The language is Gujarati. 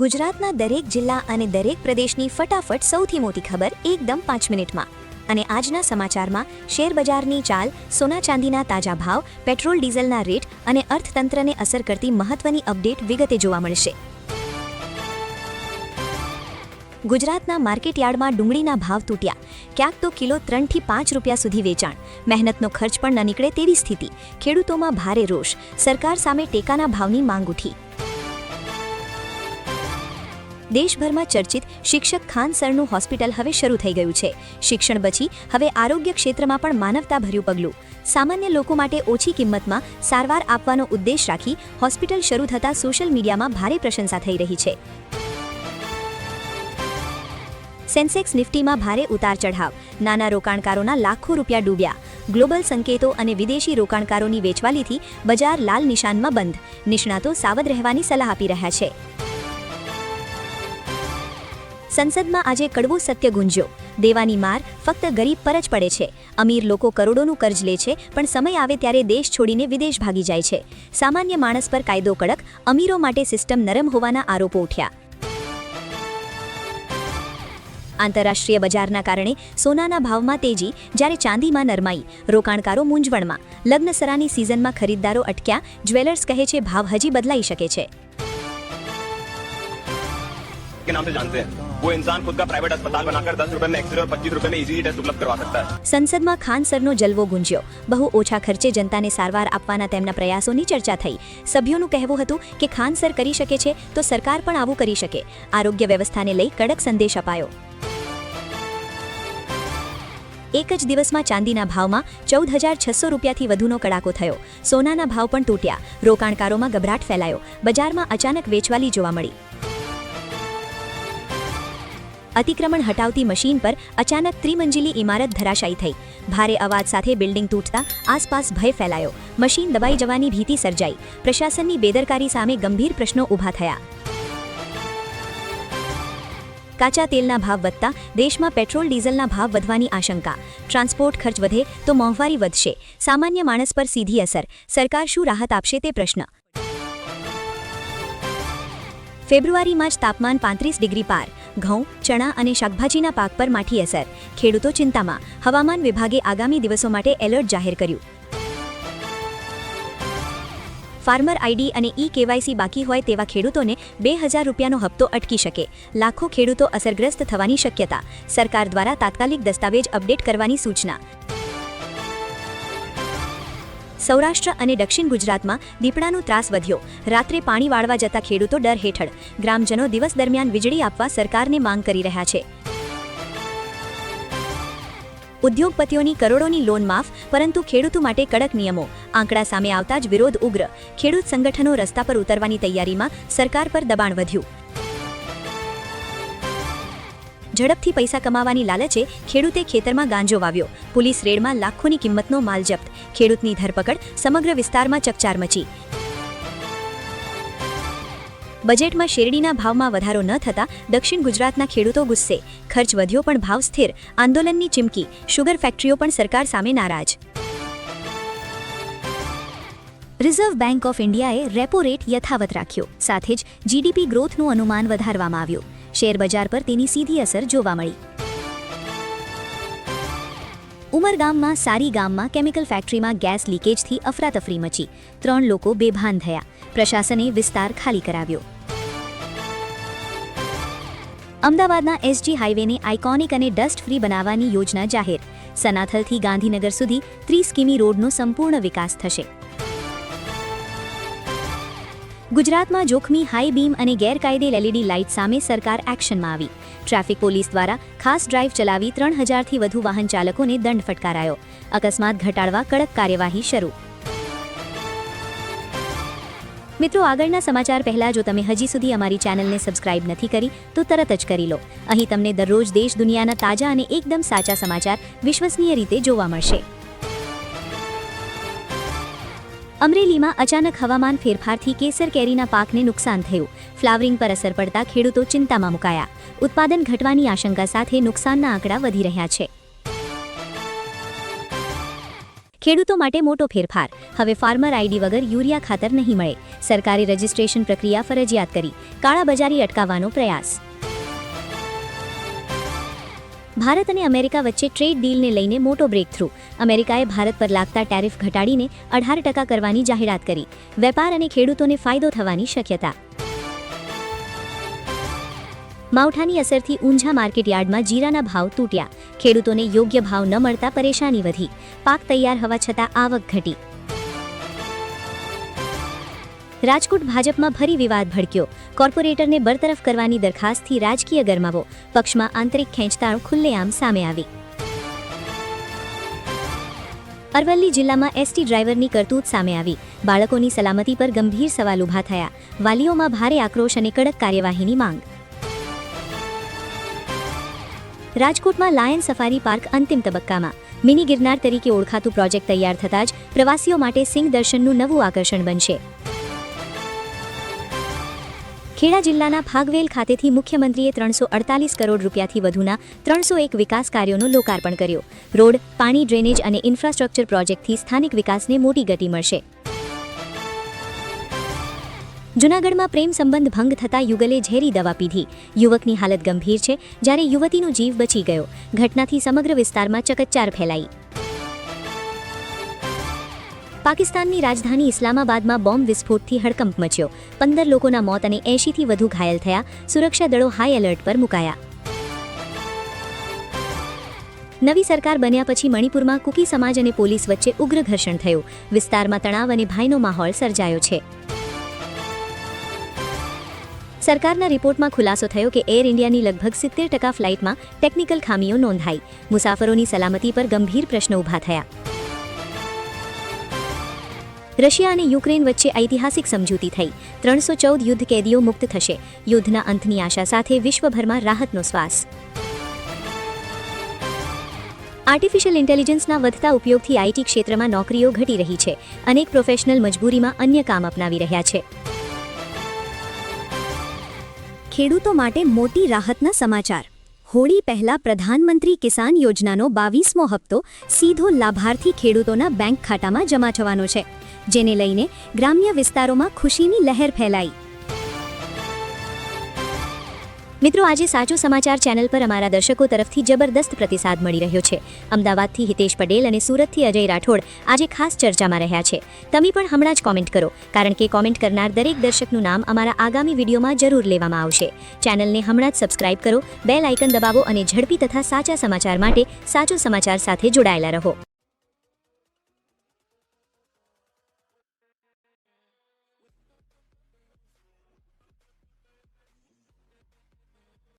ગુજરાતના દરેક જિલ્લા અને દરેક પ્રદેશની ફટાફટ સૌથી મોટી ખબર એકદમ પાંચ મિનિટમાં. અને આજના સમાચારમાં શેરબજારની ચાલ, સોના ચાંદીના તાજા ભાવ, પેટ્રોલ ડીઝલના રેટ અને અર્થતંત્રને અસર કરતી મહત્વની અપડેટ વિગતે જોવા મળશે. ગુજરાતના માર્કેટયાર્ડમાં ડુંગળીના ભાવ તૂટ્યા. ક્યાંક તો કિલો ત્રણથી પાંચ રૂપિયા સુધી વેચાણ. મહેનતનો ખર્ચ પણ ન નીકળે તેવી સ્થિતિ. ખેડૂતોમાં ભારે રોષ. સરકાર સામે ટેકાના ભાવની માંગ ઉઠી. દેશભરમાં ચર્ચિત શિક્ષક ખાન સરનું હોસ્પિટલ હવે શરૂ થઈ ગયું છે. શિક્ષણ પછી હવે આરોગ્ય ક્ષેત્રમાં પણ માનવતાભર્યું પગલું. સામાન્ય લોકો માટે ઓછી કિંમતમાં સારવાર આપવાનો ઉદ્દેશ રાખી હોસ્પિટલ શરૂ થતાં સોશિયલ મીડિયામાં ભારે પ્રશંસા થઈ રહી છે. સેન્સેક્સ નિફ્ટીમાં ભારે ઉતાર ચઢાવ. નાના રોકાણકારોના લાખો રૂપિયા ડૂબ્યા. ગ્લોબલ સંકેતો અને વિદેશી રોકાણકારોની વેચવાલીથી બજાર લાલ નિશાનમાં બંધ. નિષ્ણાતો સાવધ રહેવાની સલાહ આપી રહ્યા છે. સંસદમાં આજે કડવું સત્ય ગુંજ્યો. દેવાની માર ફક્ત ગરીબ પર જ પડે છે. અમીર લોકો કરોડોનું કર્જ લે છે, પણ સમય આવે ત્યારે દેશ છોડીને વિદેશ ભાગી જાય છે. સામાન્ય માણસ પર કાયદો કડક, અમીરો માટે સિસ્ટમ નરમ હોવાના આરોપો ઉઠ્યા. આંતરરાષ્ટ્રીય બજારના કારણે સોનાના ભાવમાં તેજી, જ્યારે ચાંદીમાં નરમાઈ, રોકાણકારો મૂંઝવણમાં. લગ્નસરાની સિઝનમાં ખરીદદારો અટક્યા, જ્વેલર્સ કહે છે, ભાવ હજી બદલાઈ શકે છે. के नाम से जानते हैं वो इंसान खुद का प्राइवेट अस्पताल बनाकर दस रुपए में एक्सरे और पच्चीस रुपए में इजीली टेस्ट उपलब्ध करवा सकता है સંસદમાં ખાન સરનો જલવો ગુંજ્યો બહુ ઓછા ખર્ચે જનતાને સારવાર આપવાના તેમના પ્રયાસોની ચર્ચા થઈ સભ્યોનું કહેવું હતું કે ખાન સર કરી શકે છે તો સરકાર પણ આવું કરી શકે આરોગ્ય વ્યવસ્થાને લઈ કડક સંદેશ અપાયો એક જ દિવસમાં ચાંદીના ભાવમાં ચૌદ હજાર છસો રૂપિયાથી વધુનો કડાકો થયો સોનાના ભાવ પણ તૂટ્યા રોકાણકારોમાં ગભરાટ ફેલાયો બજારમાં અચાનક વેચવાલી જોવા મળી અતિક્રમણ હટાવતી મશીન પર અચાનક ત્રિમંજિલી ઇમારત ધરાશાયી થઈ. ભારે અવાજ સાથે બિલ્ડિંગ તૂટતા આસપાસ ભય ફેલાયો. મશીન દબાઈ જવાની ભીતિ સર્જાઈ. પ્રશાસનની બેદરકારી સામે ગંભીર પ્રશ્નો ઊભા થયા. કાચા તેલના ભાવ વધતા, દેશમાં પેટ્રોલ ડીઝલના ભાવ વધવાની આશંકા. ટ્રાન્સપોર્ટ ખર્ચ વધે તો મોંઘવારી વધશે. સામાન્ય માણસ પર સીધી અસર. સરકાર શું રાહત આપશે તે પ્રશ્ન. ફેબ્રુઆરીમાં જ તાપમાન પાંત્રીસ ડિગ્રી પાર. ઘઉં, ચણા અને શાકભાજીના પાક પર માઠી અસર. ખેડૂતો ચિંતામાં. હવામાન વિભાગે આગામી દિવસો માટે એલર્ટ જાહેર કર્યું. ફાર્મર આઈડી અને ઈ કેવાયસી બાકી હોય તેવા ખેડૂતોને બે હજાર રૂપિયાનો હપ્તો અટકી શકે. લાખો ખેડૂતો અસરગ્રસ્ત થવાની શક્યતા. સરકાર દ્વારા તાત્કાલિક દસ્તાવેજ અપડેટ કરવાની સૂચના. સૌરાષ્ટ્ર અને દક્ષિણ ગુજરાતમાં દીપડાનો ત્રાસ વધ્યો. રાત્રે પાણી વાળવા જતા ખેડૂતો ડર હેઠળ. ગ્રામજનો દિવસ દરમિયાન વીજળી આપવા સરકારને માંગ કરી રહ્યા છે. ઉદ્યોગપતિઓની કરોડોની લોન માફ, પરંતુ ખેડૂતો માટે કડક નિયમો. આંકડા સામે આવતા જ વિરોધ ઉગ્ર. ખેડૂત સંગઠનો રસ્તા પર ઉતરવાની તૈયારીમાં સરકાર પર દબાણ વધ્યું. ઝડપથી પૈસા કમાવાની લાલચે ખેડૂતે ખેતરમાં ગાંજો વાવ્યો. પોલીસ રેડમાં લાખોની કિંમતનો માલ જપ્ત. ખેડૂતની ધરપકડ સમગ્ર વિસ્તારમાં ચકચાર મચી. બજેટમાં શેરડીના ભાવમાં વધારો ન થતા દક્ષિણ ગુજરાતના ખેડૂતો ગુસ્સે. ખર્ચ વધ્યો પણ ભાવ સ્થિર. આંદોલનની ચીમકી. શુગર ફેક્ટરીઓ પણ સરકાર સામે નારાજ. રિઝર્વ બેંક ઓફ ઇન્ડિયાએ રેપો રેટ યથાવત રાખ્યો. સાથે જ જીડીપી ગ્રોથનું અનુમાન વધારવામાં આવ્યું. શેરબજાર પર તેની સીધી અસર જોવા મળી. ઉમરગામમાં સારી ગામમાં કેમિકલ ફેક્ટરીમાં ગેસ લીકેજથી અફરાતફરી મચી. ત્રણ લોકો બેભાન થયા. પ્રશાસને વિસ્તાર ખાલી કરાવ્યો. અમદાવાદના એસજી હાઈવેને આઇકોનિક અને ડસ્ટ ફ્રી બનાવવાની યોજના જાહેર. સનાથલથી ગાંધીનગર સુધી ત્રીસ કિમી રોડનો સંપૂર્ણ વિકાસ થશે. ગુજરાતમાં જોખમી, હાઈ બીમ અને ગેરકાયદે એલઈડી લાઇટ સામે સરકાર એક્શનમાં આવી. ટ્રાફિક પોલીસ દ્વારા ખાસ ડ્રાઇવ ચલાવી ત્રણ હજારથી વધુ વાહન ચાલકોને દંડ ફટકારાયો. અકસ્માત ઘટાડવા કડક કાર્યવાહી શરૂ. મિત્રો, આગળના સમાચાર પહેલા જો તમે હજી સુધી અમારી ચેનલને સબસ્ક્રાઇબ નથી કરી, તો તરત જ કરી લો. અહીં તમને દરરોજ દેશ દુનિયાના તાજા અને એકદમ સાચા સમાચાર વિશ્વસનીય રીતે જોવા મળશે. અમરેલીમાં અચાનક હવામાન ફેરફારથી કેસર કેરીના પાકને નુકસાન થયું. ફ્લાવરિંગ પર અસર પડતા ખેડૂતો ચિંતામાં મુકાયા. ઉત્પાદન ઘટવાની આશંકા સાથે નુકસાનના આંકડા વધી રહ્યા છે. ખેડૂતો માટે મોટો ફેરફાર. હવે ફાર્મર આઈડી વગર યુરિયા ખાતર નહીં મળે. સરકારે રજિસ્ટ્રેશન પ્રક્રિયા ફરજિયાત કરી. કાળાબજારી અટકાવવાનો પ્રયાસ. ભારત અને અમેરિકા વચ્ચે ટ્રેડ ડીલને લઈને મોટો બ્રેક થ્રુ અમેરિકાએ ભારત પર લાગતા ટેરિફ ઘટાડીને અઢાર ટકા કરવાની જાહેરાત કરી. વેપાર અને ખેડૂતોને ફાયદો થવાની શક્યતા. માવઠાની અસરથી ઊંઝા માર્કેટ યાર્ડમાં જીરાના ભાવ તૂટ્યા. ખેડૂતોને યોગ્ય ભાવ ન મળતા પરેશાની વધી. પાક તૈયાર હોવા છતાં આવક ઘટી. રાજકોટ ભાજપમાં ફરી વિવાદ ભડક્યો. કોર્પોરેટરને બરતરફ કરવાની દરખાસ્તથી રાજકીય ગરમાવો. પક્ષમાં આંતરિક ખેંચતાણ ખુલ્લેઆમ સામે આવી. અરવલ્લી જિલ્લામાં એસટી ડ્રાઈવરની કરતૂત સામે આવી. બાળકોની સલામતી પર ગંભીર સવાલ ઊભા થયા. વાલીઓમાં ભારે આક્રોશ અને કડક કાર્યવાહીની માંગ. રાજકોટમાં લાયન સફારી પાર્ક અંતિમ તબક્કામાં. મિની ગિરનાર તરીકે ઓળખાતું પ્રોજેક્ટ તૈયાર થતાં જ પ્રવાસીઓ માટે સિંહ દર્શનનું નવું આકર્ષણ બનશે. ખેડા જિલ્લાના ભાગવેલ ખાતેથી મુખ્યમંત્રીએ ત્રણસો અડતાલીસ કરોડ રૂપિયાથી વધુના ત્રણસો એક વિકાસ કાર્યોનું લોકાર્પણ કર્યો. રોડ, પાણી, ડ્રેનેજ અને ઇન્ફ્રાસ્ટ્રક્ચર પ્રોજેક્ટથી સ્થાનિક વિકાસને મોટી ગતિ મળશે. જૂનાગઢમાં પ્રેમ સંબંધ ભંગ થતા યુગલે ઝેરી દવા પીધી. યુવકની હાલત ગંભીર છે, જ્યારે યુવતીનો જીવ બચી ગયો. ઘટનાથી સમગ્ર વિસ્તારમાં ચકચાર ફેલાઈ. પાકિસ્તાનની રાજધાની ઇસ્લામાબાદમાં બોમ્બ વિસ્ફોટથી હડકંપ મચ્યો. પંદર લોકોના મોત અને એંશીથી વધુ ઘાયલ થયા. સુરક્ષા દળો હાઈ એલર્ટ પર મુકાયા. નવી સરકાર બન્યા પછી મણિપુરમાં કુકી સમાજ અને પોલીસ વચ્ચે ઉગ્ર ઘર્ષણ થયું. વિસ્તારમાં તણાવ અને ભયનો માહોલ સર્જાયો છે. સરકારના રિપોર્ટમાં ખુલાસો થયો કે એર ઇન્ડિયાની લગભગ સિત્તેર ટકા ફ્લાઇટમાં ટેકનિકલ ખામીઓ નોંધાઈ. મુસાફરોની સલામતી પર ગંભીર પ્રશ્નો ઊભા થયા. રશિયા અને યુક્રેન વચ્ચે ઐતિહાસિક સમજૂતી થઈ. ત્રણસો ચૌદ યુદ્ધ કેદીઓ મુક્ત થશે. યુદ્ધના અંતની આશા સાથે વિશ્વભરમાં રાહતનો શ્વાસ. આર્ટિફિશિયલ ઇન્ટેલિજન્સના વધતા ઉપયોગથી આઈટી ક્ષેત્રમાં નોકરીઓ ઘટી રહી છે. અનેક પ્રોફેશનલ મજબૂરીમાં અન્ય કામ અપનાવી રહ્યા છે. ખેડૂતો માટે મોટી રાહતના સમાચાર. હોળી પહેલા પ્રધાનમંત્રી કિસાન યોજનાનો બાવીસમો હપ્તો સીધો લાભાર્થી ખેડૂતોના બેંક ખાતામાં જમા થવાનો છે, જેને લઈને ગ્રામ્ય વિસ્તારોમાં ખુશીની લહેર ફેલાઈ. મિત્રો, આજે સાચો સમાચાર ચેનલ પર અમારા દર્શકો તરફથી જબરદસ્ત પ્રતિસાદ મળી રહ્યો છે. અમદાવાદથી હિતેશ પટેલ અને સુરતથી અજય રાઠોડ આજે ખાસ ચર્ચામાં રહ્યા છે. તમે પણ હમણાં જ કોમેન્ટ કરો, કારણ કે કોમેન્ટ કરનાર દરેક દર્શકનું નામ અમારા આગામી વિડીયોમાં જરૂર લેવામાં આવશે. ચેનલને હમણાં જ સબસ્ક્રાઇબ કરો બેલ આઇકન દબાવો અને ઝડપી તથા સાચા સમાચાર માટે સાચો સમાચાર સાથે જોડાયેલા રહો.